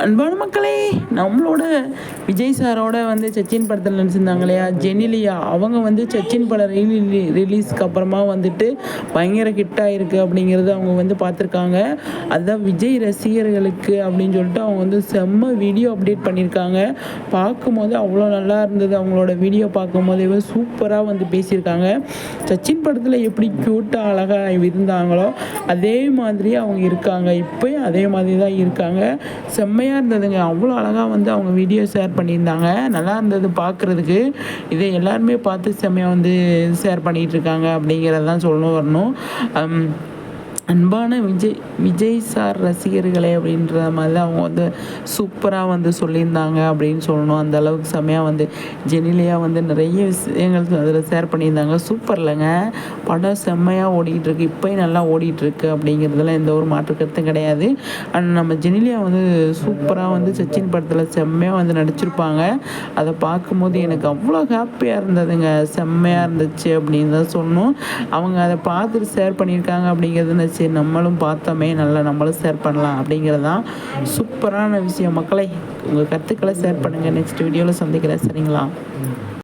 அன்பான மக்களே நம்மளோட விஜய் சாரோட வந்து சச்சின் படத்தில் நடிச்சிருந்தாங்க இல்லையா? ஜெனிலியா. அவங்க வந்து சச்சின் படம் ரிலீ ரிலீஸ்க்கு அப்புறமா வந்துட்டு பயங்கர ஹிட் இருக்குது அப்படிங்கிறது அவங்க வந்து பார்த்துருக்காங்க. அதுதான் விஜய் ரசிகர்களுக்கு அப்படின்னு சொல்லிட்டு அவங்க வந்து செம்ம வீடியோ அப்டேட் பண்ணியிருக்காங்க. பார்க்கும்போது அவ்வளோ நல்லா இருந்தது. அவங்களோட வீடியோ பார்க்கும்போதே சூப்பராக வந்து பேசியிருக்காங்க. சச்சின் படத்தில் எப்படி க்யூட்டாக அழகாக இருந்தாங்களோ அதே மாதிரி அவங்க இருக்காங்க. இப்போயும் அதே மாதிரி தான் இருக்காங்க. செம்ம செம்மையாக இருந்ததுங்க. அவ்வளோ அழகாக வந்து அவங்க வீடியோ ஷேர் பண்ணியிருந்தாங்க. நல்லா இருந்தது பார்க்குறதுக்கு இதை எல்லாருமே பார்த்து செம்மையாக வந்து ஷேர் பண்ணிகிட்ருக்காங்க அப்படிங்கிறதான் அப்படிங்கிறது தான் சொல்லணும் வரணும். அன்பான விஜய் விஜய் சார் ரசிகர்களே அப்படின்ற மாதிரி அவங்க வந்து சூப்பராக வந்து சொல்லியிருந்தாங்க அப்படின்னு சொல்லணும். அந்த அளவுக்கு செம்மையாக வந்து ஜெனிலியா வந்து நிறைய விஷயங்கள் அதில் ஷேர் பண்ணியிருந்தாங்க. சூப்பர் இல்லைங்க. படம் செம்மையாக ஓடிட்டுருக்கு இப்போயும் நல்லா ஓடிட்டுருக்கு அப்படிங்கிறதுல எந்த ஒரு மாற்று கருத்தும் கிடையாது. அண்ட் நம்ம ஜெனிலியா வந்து சூப்பராக வந்து சச்சின் படத்தில் செம்மையாக வந்து நடிச்சிருப்பாங்க. அதை பார்க்கும்போது எனக்கு அவ்வளோ ஹாப்பியாக இருந்ததுங்க. செம்மையாக இருந்துச்சு அப்படின்னு தான் சொன்னோம் அவங்க அதை பார்த்துட்டு ஷேர் பண்ணியிருக்காங்க அப்படிங்கிறது நான் சரி நம்மளும் பார்த்தோமே நல்லா நம்மளும் ஷேர் பண்ணலாம் அப்படிங்கிறது தான் சூப்பரான விஷயம். மக்களை உங்கள் கருத்துக்களை ஷேர் பண்ணுங்கள் நெக்ஸ்ட் வீடியோவில் சந்திக்கிறேன். சரிங்களா?